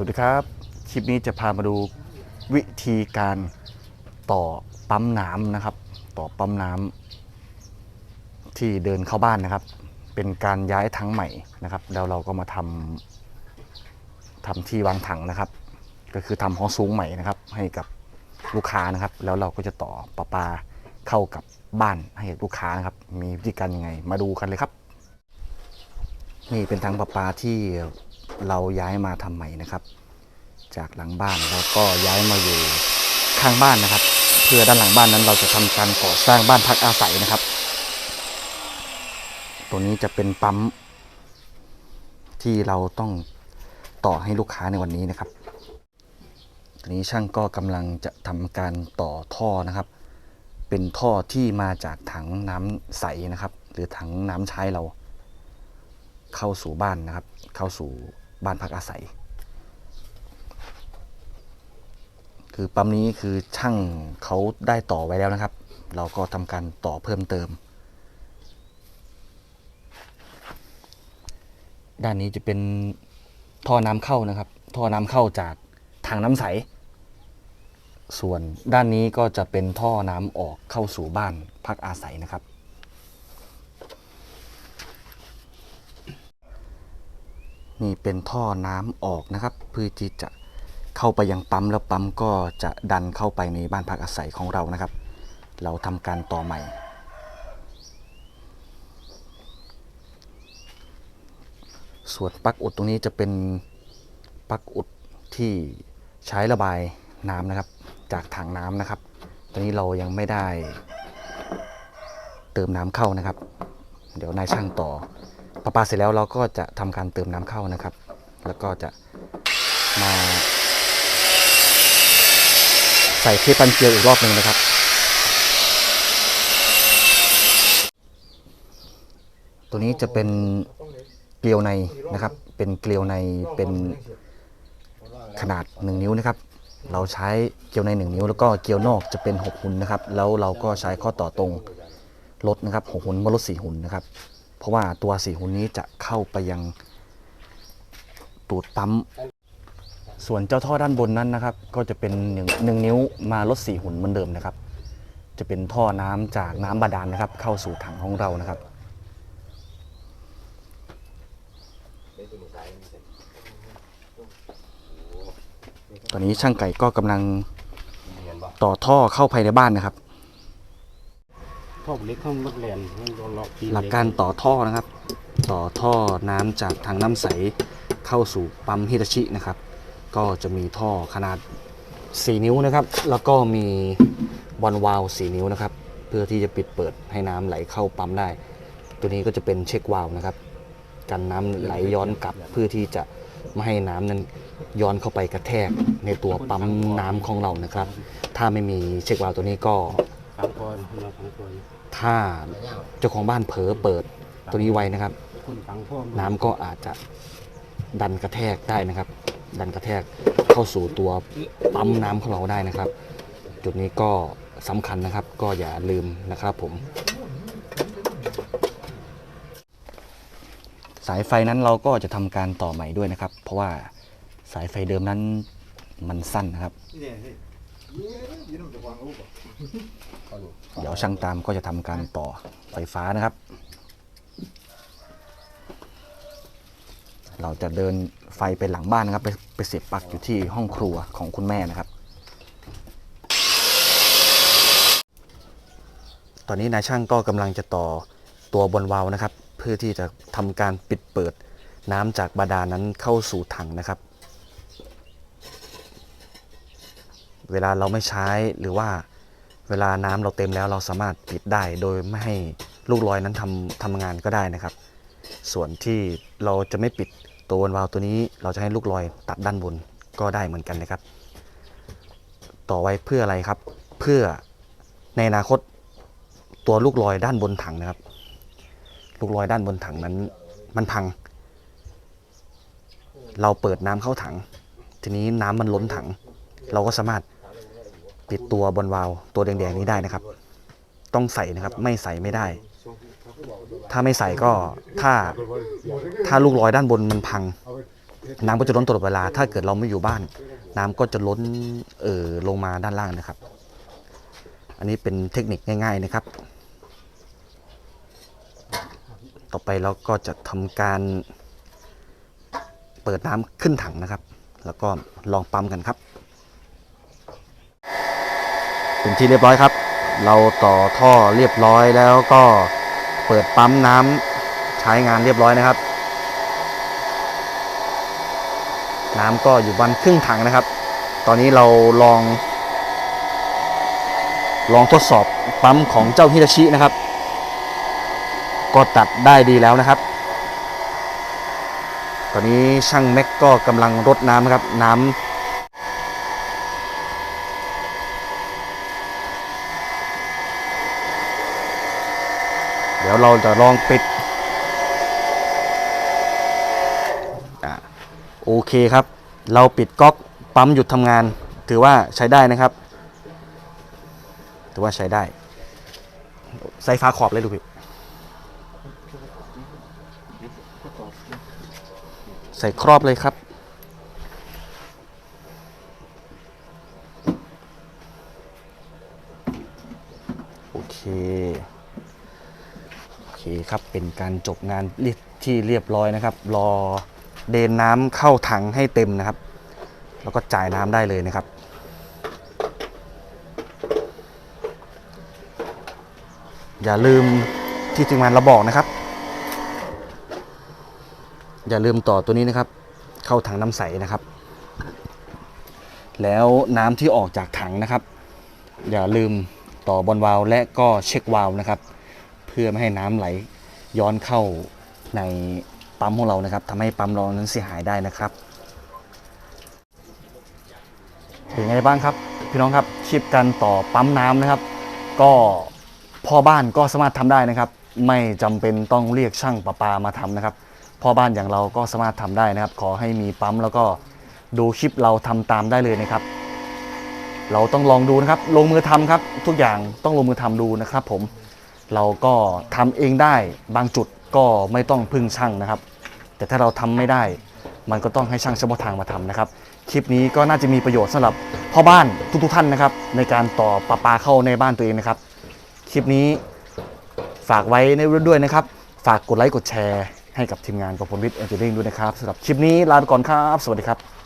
วัสดีครับ คลิปนี้จะพามาดูวิธีการต่อปั๊มน้ำนะครับ ต่อปั๊มน้ำที่เดินเข้าบ้านนะครับ เป็นการย้ายถังใหม่นะครับ แล้วเราก็มาทำทำที่วางถังนะครับ ก็คือทำห้องสูงใหม่นะครับ ให้กับลูกค้านะครับ แล้วเราก็จะต่อประปาเข้ากับบ้านให้ลูกค้านะครับ มีวิธีการยังไง มาดูกันเลยครับ นี่เป็นถังประปาที่ เราย้ายมาทำใหม่นะครับ จากหลังบ้านแล้วก็ย้ายมาอยู่ข้างบ้านนะครับ เพื่อด้านหลังบ้านนั้นเราจะทำการก่อสร้างบ้านพักอาศัยนะครับ ตัวนี้จะเป็นปั๊มที่เราต้องต่อให้ลูกค้าในวันนี้นะครับตอนนี้ช่างก็กำลังจะทำการต่อท่อนะครับ เป็นท่อที่มาจากถังน้ำใสนะครับ หรือถังน้ำใช้เราเข้าสู่บ้านนะครับ เข้าสู่ บ้านพักอาศัย คือปั๊มนี้คือช่างเขาได้ต่อไว้แล้วนะครับ เราก็ทำการต่อเพิ่มเติม ด้านนี้จะเป็นท่อน้ำเข้านะครับ ท่อน้ำเข้าจากถังน้ำใส ส่วนด้านนี้ก็จะเป็นท่อน้ำออกเข้าสู่บ้านพักอาศัยนะครับ นี่เป็นท่อน้ำออกนะครับ เพื่อที่จะเข้าไปยังปั๊มแล้วปั๊มก็จะดันเข้าไปในบ้านพักอาศัยของเรานะครับ เราทำการต่อใหม่ ส่วนปลั๊กอุดตรงนี้จะเป็นปลั๊กอุดที่ใช้ระบายน้ำนะครับ จากถังน้ำนะครับ ตอนนี้เรายังไม่ได้เติมน้ำเข้านะครับ เดี๋ยวนายช่างต่อ ประปาเสร็จแล้วเราก็จะทำการเติมน้ำเข้านะครับ แล้วก็จะมา ใส่เทปันเกลียวอีกรอบหนึ่งนะครับ ตัวนี้จะเป็นเกลียวในนะครับ เป็นเกลียวในเป็นขนาด 1 นิ้วนะครับ เราใช้เกลียวใน 1 นิ้ว แล้วก็เกลียวนอกจะเป็น 6 หุ่นนะครับ แล้วเราก็ใช้ข้อต่อตรงลดนะครับ6หุ่นมาลด4หุ่นนะครับ เพราะว่าตัวสี่หุ่นนี้จะเข้าไปยังตูดปั๊ม ส่วนเจ้าท่อด้านบนนั้นนะครับ ก็จะเป็นหนึ่งหนึ่งนิ้วมาลดสี่หุ่นเหมือนเดิมนะครับ จะเป็นท่อน้ำจากน้ำบาดาลนะครับ เข้าสู่ถังของเรานะครับตอนนี้ช่างไก่ก็กำลังต่อท่อเข้าภายในบ้านนะครับ พวกเล็กข้างรถแลนหลักการต่อท่อนะครับ ต่อท่อน้ำจากทางน้ำใสเข้าสู่ปั๊มฮิตาชินะครับ ก็จะมีท่อขนาด 4 นิ้วนะครับ แล้วก็มีวันวาล์ว4นิ้วนะครับ เพื่อที่จะปิดเปิดให้น้ำไหลเข้าปั๊มได้ ตัวนี้ก็จะเป็นเช็ควาล์วนะครับกันน้ำไหลย้อนกลับเพื่อที่จะไม่ให้น้ำนั้นย้อนเข้าไปกระแทกในตัวปั๊มน้ำของเรานะครับ ถ้าไม่มีเช็ควาล์วตัวนี้ก็ ถ้าเจ้าของบ้านเผลอเปิดตัวนี้ไว้นะครับนฟังพ่อน้ำก็อาจจะดันกระแทกได้นะครับ ดันกระแทกเข้าสู่ตัวปั๊มน้ำของเราได้นะครับ จุดนี้ก็สำคัญนะครับ ก็อย่าลืมนะครับผม สายไฟนั้นเราก็จะทำการต่อใหม่ด้วยนะครับ เพราะว่าสายไฟเดิมนั้นมันสั้นนะครับ เดี๋ยวช่างตามก็จะทำการต่อไฟฟ้านะครับ เราจะเดินไฟไปหลังบ้านนะครับ ไปไปเสียบปลั๊กอยู่ที่ห้องครัวของคุณแม่นะครับ ตอนนี้นายช่างก็กำลังจะต่อตัวบนวาล์วนะครับ เพื่อที่จะทำการปิดเปิดน้ำจากบาดาลนั้นเข้าสู่ถังนะครับ เวลาเราไม่ใช้หรือว่าเวลาน้ำเราเต็มแล้วเราสามารถปิดได้โดยไม่ให้ลูกลอยนั้นทำทำงานก็ได้นะครับ ส่วนที่เราจะไม่ปิดตัววาล์วตัวนี้ เราจะให้ลูกลอยตัดด้านบนก็ได้เหมือนกันนะครับ ต่อไว้เพื่ออะไรครับ เพื่อในอนาคตตัวลูกลอยด้านบนถังนะครับ ลูกลอยด้านบนถังนั้นมันพัง เราเปิดน้ำเข้าถัง ทีนี้น้ำมันล้นถัง เราก็สามารถ ปิดตัวบนวาล์วตัวแดงๆนี้ได้นะครับ ต้องใส่นะครับ ไม่ใส่ไม่ได้ ถ้าไม่ใส่ก็ถ้าถ้าลูกลอยด้านบนมันพัง น้ำก็จะล้นตลอดเวลา ถ้าเกิดเราไม่อยู่บ้าน น้ำก็จะล้นเอ่อลงมาด้านล่างนะครับ อันนี้เป็นเทคนิคง่าย ๆนะครับ ต่อไปเราก็จะทำการเปิดน้ำขึ้นถังนะครับ แล้วก็ลองปั๊มกันครับ เป็นที่เรียบร้อยครับ เราต่อท่อเรียบร้อยแล้วก็เปิดปั๊มน้ำใช้งานเรียบร้อยนะครับ น้ำก็อยู่บันครึ่งถังนะครับ ตอนนี้เราลอง ลองทดสอบปั๊มของเจ้าฮิตาชินะครับ ก็ตัดได้ดีแล้วนะครับ ตอนนี้ช่างแม็กก็กำลังรดน้ำครับน้ำ เดี๋ยวเราจะลองปิดโอเคครับ เราปิดก๊อกปั๊มหยุดทำงาน ถือว่าใช้ได้นะครับ ถือว่าใช้ได้ ใส่ฟ้าขอบเลยดูพี่ใส่ครอบเลยครับ โอเค เคครับ เป็นการจบงานที่เรียบร้อยนะครับ รอเดนน้ำเข้าถังให้เต็มนะครับ แล้วก็จ่ายน้ำได้เลยนะครับ อย่าลืมที่ทีมงานเราบอกนะครับ อย่าลืมต่อตัวนี้นะครับ เข้าถังน้ำใสนะครับ แล้วน้ำที่ออกจากถังนะครับ อย่าลืมต่อบอลวาล์วและก็เช็ควาล์วนะครับ พื่อไม่ให้น้ำไหลย้อนเข้าในปั๊มของเรานะครับทำให้ปั๊มเรานั้นเสียหายได้นะครับเป็นไงบ้างครับพี่น้องครับคลิปการต่อปั๊มน้ำนะครับ ก็พ่อบ้านก็สามารถทำได้นะครับ ไม่จำเป็นต้องเรียกช่างประปามาทำนะครับพ่อบ้านอย่างเราก็สามารถทำได้นะครับ ขอให้มีปั๊มแล้วก็ดูคลิปเราทำตามได้เลยนะครับ เราต้องลองดูนะครับ ลงมือทำครับ ทุกอย่างต้องลงมือทำดูนะครับ ผม เราก็ทำเองได้บางจุดก็ไม่ต้องพึ่งช่างนะครับ แต่ถ้าเราทำไม่ได้ มันก็ต้องให้ช่างเฉพาะทางมาทำนะครับ คลิปนี้ก็น่าจะมีประโยชน์สำหรับพ่อบ้านทุกๆท่านนะครับ ในการต่อประปาเข้าในบ้านตัวเองนะครับ คลิปนี้ฝากไว้ในด้วยนะครับ ฝากกดไลค์กดแชร์ให้กับทีมงานกับผมวิทย์เอนจิเนียริงด้วยนะครับสำหรับคลิปนี้ลาไปก่อนครับ สวัสดีครับ